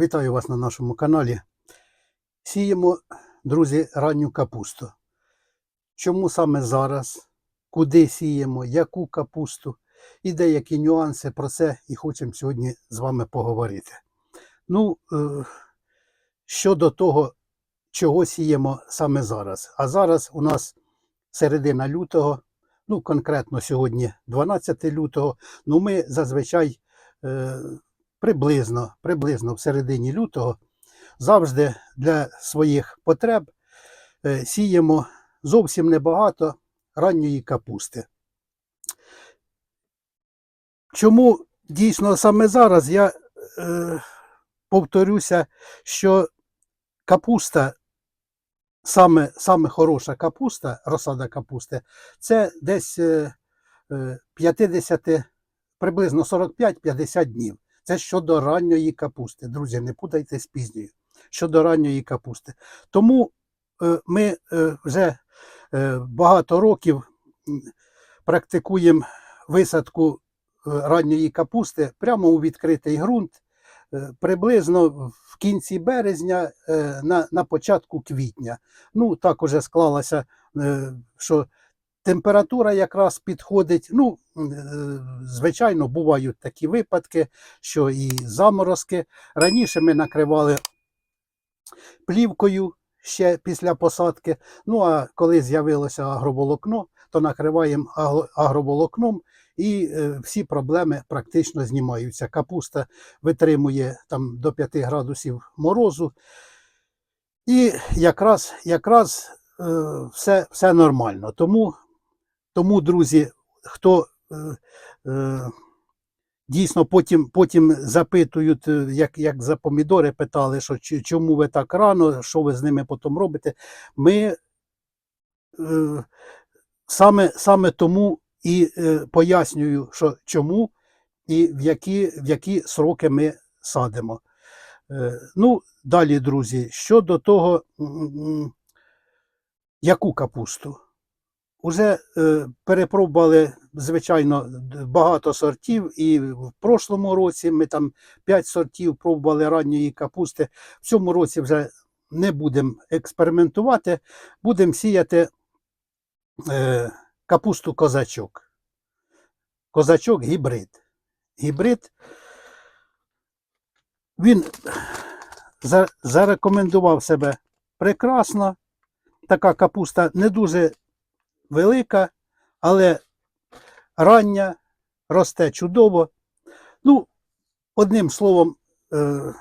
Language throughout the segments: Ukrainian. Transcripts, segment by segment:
Вітаю вас на нашому каналі. Сіємо, друзі, ранню капусту. Чому саме зараз? Куди сіємо, яку капусту і деякі нюанси про це і хочемо сьогодні з вами поговорити. Ну, е, щодо того, чого сіємо саме зараз. А зараз у нас середина лютого, ну конкретно сьогодні 12 лютого. Ну, ми зазвичай е, приблизно, приблизно в середині лютого завжди для своїх потреб е, сіємо зовсім небагато ранньої капусти. Чому дійсно саме зараз я е, повторюся, що капуста, саме, саме хороша капуста, розсада капусти, це десь е, е, 50, приблизно 45-50 днів. Це щодо ранньої капусти. Друзі, не путайте з пізньою. Щодо ранньої капусти. Тому е, ми е, вже е, багато років практикуємо висадку ранньої капусти прямо у відкритий ґрунт, приблизно в кінці березня, на, на початку квітня. Ну, так уже склалося, що температура якраз підходить. Ну, е, звичайно, бувають такі випадки, що і заморозки. Раніше ми накривали плівкою ще після посадки. Ну а коли з'явилося агроволокно, то накриваємо агроволокном і е, всі проблеми практично знімаються. Капуста витримує там до 5 градусів морозу. І якраз, якраз е, все, все нормально. Тому, тому, друзі, хто е, е, дійсно потім, потім запитують, е, як, як за помідори питали, що чому ви так рано, що ви з ними потім робите. Ми е, саме, саме тому і е, пояснюю, що чому і в які, в які сроки ми садимо. Е, ну, далі, друзі, щодо того, яку капусту. Уже е, перепробували, звичайно, багато сортів, і в прошлому році ми там 5 сортів пробували ранньої капусти. В цьому році вже не будемо експериментувати, будемо сіяти е, капусту козачок. Козачок гібрид. Гібрид він за- зарекомендував себе прекрасно. Така капуста не дуже велика, але рання, росте чудово. Ну, одним словом, е,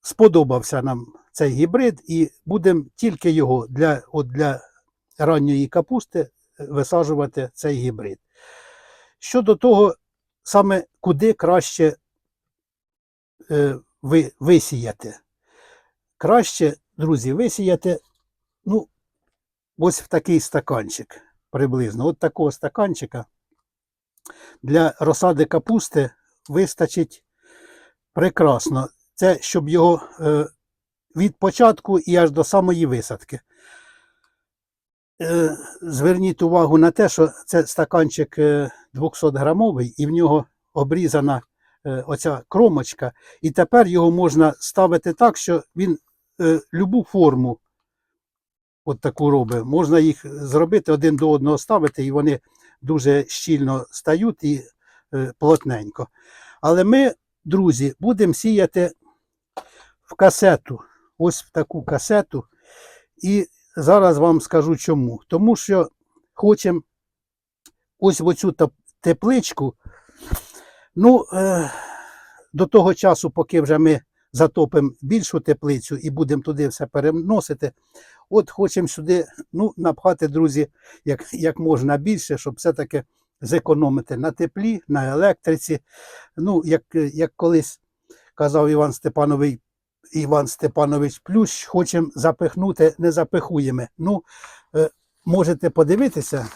сподобався нам цей гібрид, і будемо тільки його для, от для ранньої капусти е, висаджувати цей гібрид. Щодо того, саме куди краще е, висіяти. Краще, друзі, висіяти, ну, ось в такий стаканчик приблизно. От такого стаканчика для розсади капусти вистачить прекрасно. Це щоб його е, від початку і аж до самої висадки. Е, зверніть увагу на те, що це стаканчик е, 200 грамовий, і в нього обрізана е, оця кромочка, і тепер його можна ставити так, що він е, любу форму от таку робить. Можна їх зробити один до одного ставити, і вони дуже щільно стають і е, плотненько. Але ми, друзі, будемо сіяти в касету, ось в таку касету. І зараз вам скажу чому. Тому що хочемо ось в оцю тепличку. Ну, е, до того часу, поки вже ми затопимо більшу теплицю і будемо туди все переносити, от хочемо сюди ну, напхати, друзі, як, як можна більше, щоб все-таки зекономити на теплі, на електриці. Ну, як, як колись казав Іван Степанович, Іван Степанович Плющ, хочемо запихнути, не запихуємо. Ну, е, можете подивитися,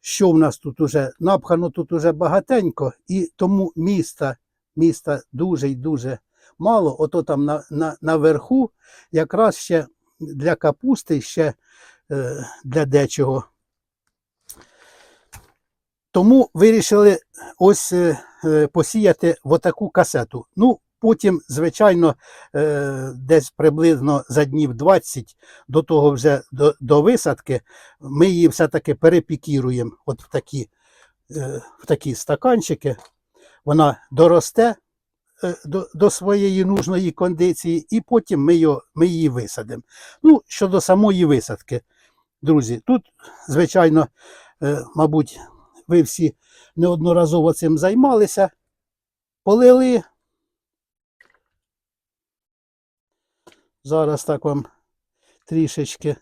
що в нас тут уже напхано тут уже багатенько, і тому міста, міста дуже і дуже мало. Ото там на, на, наверху якраз ще для капусти, ще е, для дечого. Тому вирішили ось е, е, посіяти отаку касету. Ну, потім, звичайно, е, десь приблизно за днів 20 до того вже до, до висадки, ми її все-таки перепікіруємо от в такі, е, в такі стаканчики. Вона доросте до, до своєї нужної кондиції, і потім ми, його, ми її висадимо. Ну, щодо самої висадки, друзі, тут, звичайно, е, мабуть, ви всі неодноразово цим займалися, полили. Зараз так вам трішечки.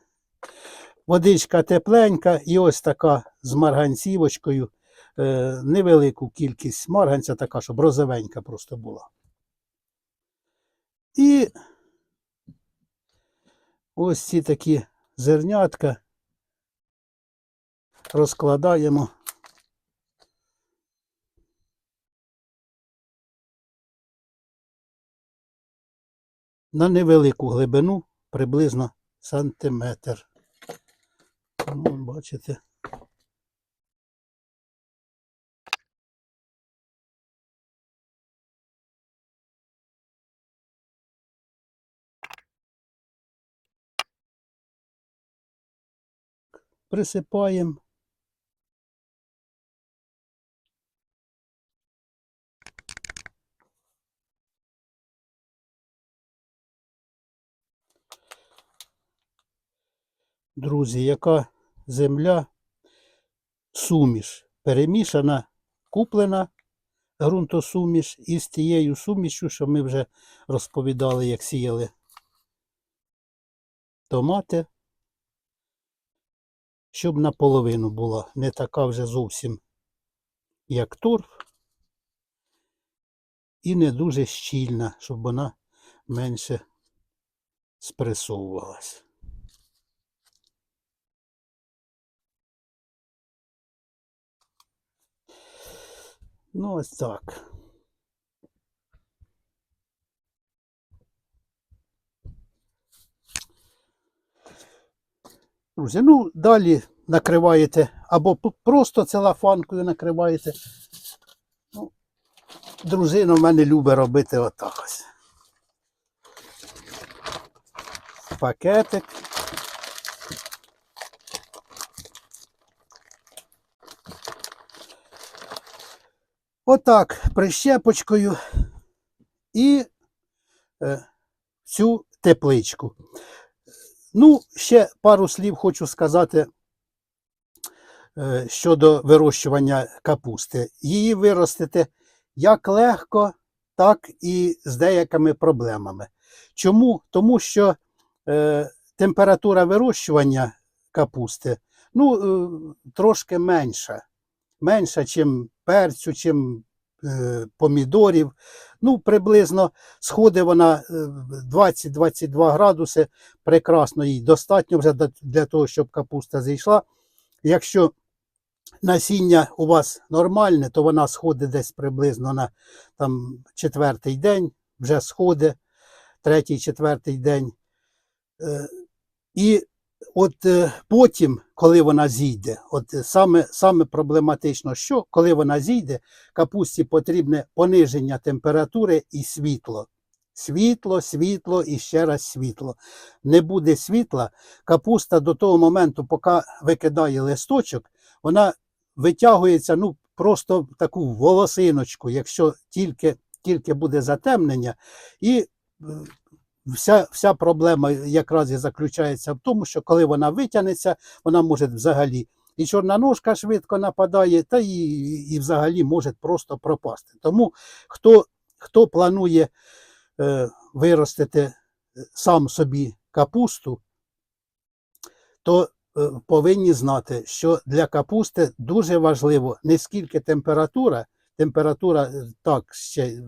Водичка тепленька і ось така з марганцівочкою. Е, невелику кількість марганця, така, щоб розовенька просто була. І ось ці такі зернятка розкладаємо. На невелику глибину, приблизно сантиметр. Ну, бачите. Присипаємо. Друзі, яка земля? Суміш. Перемішана, куплена ґрунтосуміш із тією сумішю, що ми вже розповідали, як сіяли томати, щоб наполовину була не така вже зовсім, як торф, і не дуже щільна, щоб вона менше спресовувалась. Ну, ось так. Друзі, ну далі накриваєте або просто целофанкою накриваєте. Ну, дружина в мене любить робити отак ось. Пакетик. Отак, прищепочкою і е, цю тепличку. Ну, ще пару слів хочу сказати е, щодо вирощування капусти. Її виростити як легко, так і з деякими проблемами. Чому? Тому що е, температура вирощування капусти ну, е, трошки менша. Менша, чим перцю, чим е, помідорів. Ну, приблизно сходить вона е, 20-22 градуси. Прекрасно їй достатньо вже для- для того, щоб капуста зійшла. Якщо насіння у вас нормальне, то вона сходить десь приблизно на там, четвертий день, вже сходить, третій, четвертий день. Е, І от е, потім, коли вона зійде, от е, саме, саме проблематично, що коли вона зійде, капусті потрібне пониження температури і світло. Світло, світло і ще раз світло. Не буде світла, капуста до того моменту, поки викидає листочок, вона витягується ну, просто в таку волосиночку, якщо тільки, тільки буде затемнення. І е, вся, вся проблема якраз і заключається в тому, що коли вона витягнеться, вона може взагалі і чорна ножка швидко нападає, та і, і взагалі може просто пропасти. Тому хто, хто планує е, виростити е, сам собі капусту, то е, повинні знати, що для капусти дуже важливо не скільки температура, температура е, так ще е,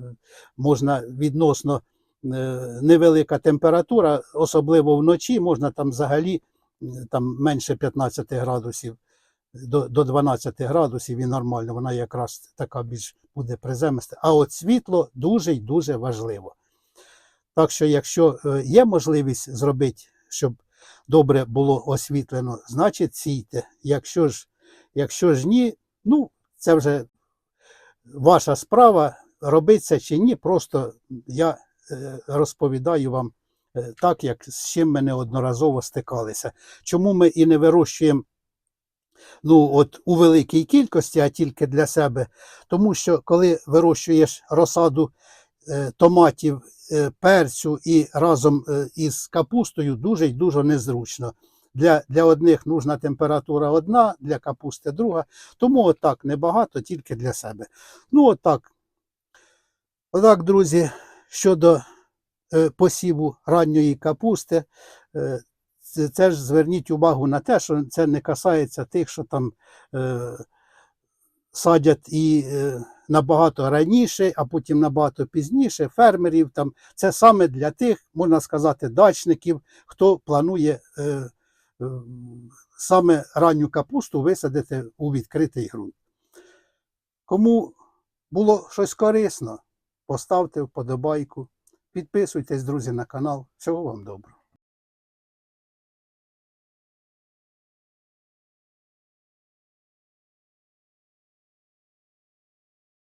можна відносно невелика температура, особливо вночі, можна там взагалі е, там менше 15 градусів до, до 12 градусів і нормально, вона якраз така більш буде приземиста. А от світло дуже й дуже важливо. Так що, якщо е, є можливість зробити, щоб добре було освітлено, значить сійте. Якщо ж, якщо ж ні, ну це вже ваша справа, робиться чи ні, просто я е, розповідаю вам е, так, як з чим ми неодноразово стикалися. Чому ми і не вирощуємо ну, от, у великій кількості, а тільки для себе? Тому що коли вирощуєш розсаду е, томатів, е, перцю і разом е, із капустою, дуже й дуже незручно. Для, для одних нужна температура одна, для капусти друга. Тому отак небагато, тільки для себе. Ну, отак. Отак, друзі, щодо е, посіву ранньої капусти, е, це, ж зверніть увагу на те, що це не касається тих, що там е, садять і набагато раніше, а потім набагато пізніше, фермерів. Там. Це саме для тих, можна сказати, дачників, хто планує саме ранню капусту висадити у відкритий ґрунт. Кому було щось корисно, поставте вподобайку, підписуйтесь, друзі, на канал. Всього вам доброго.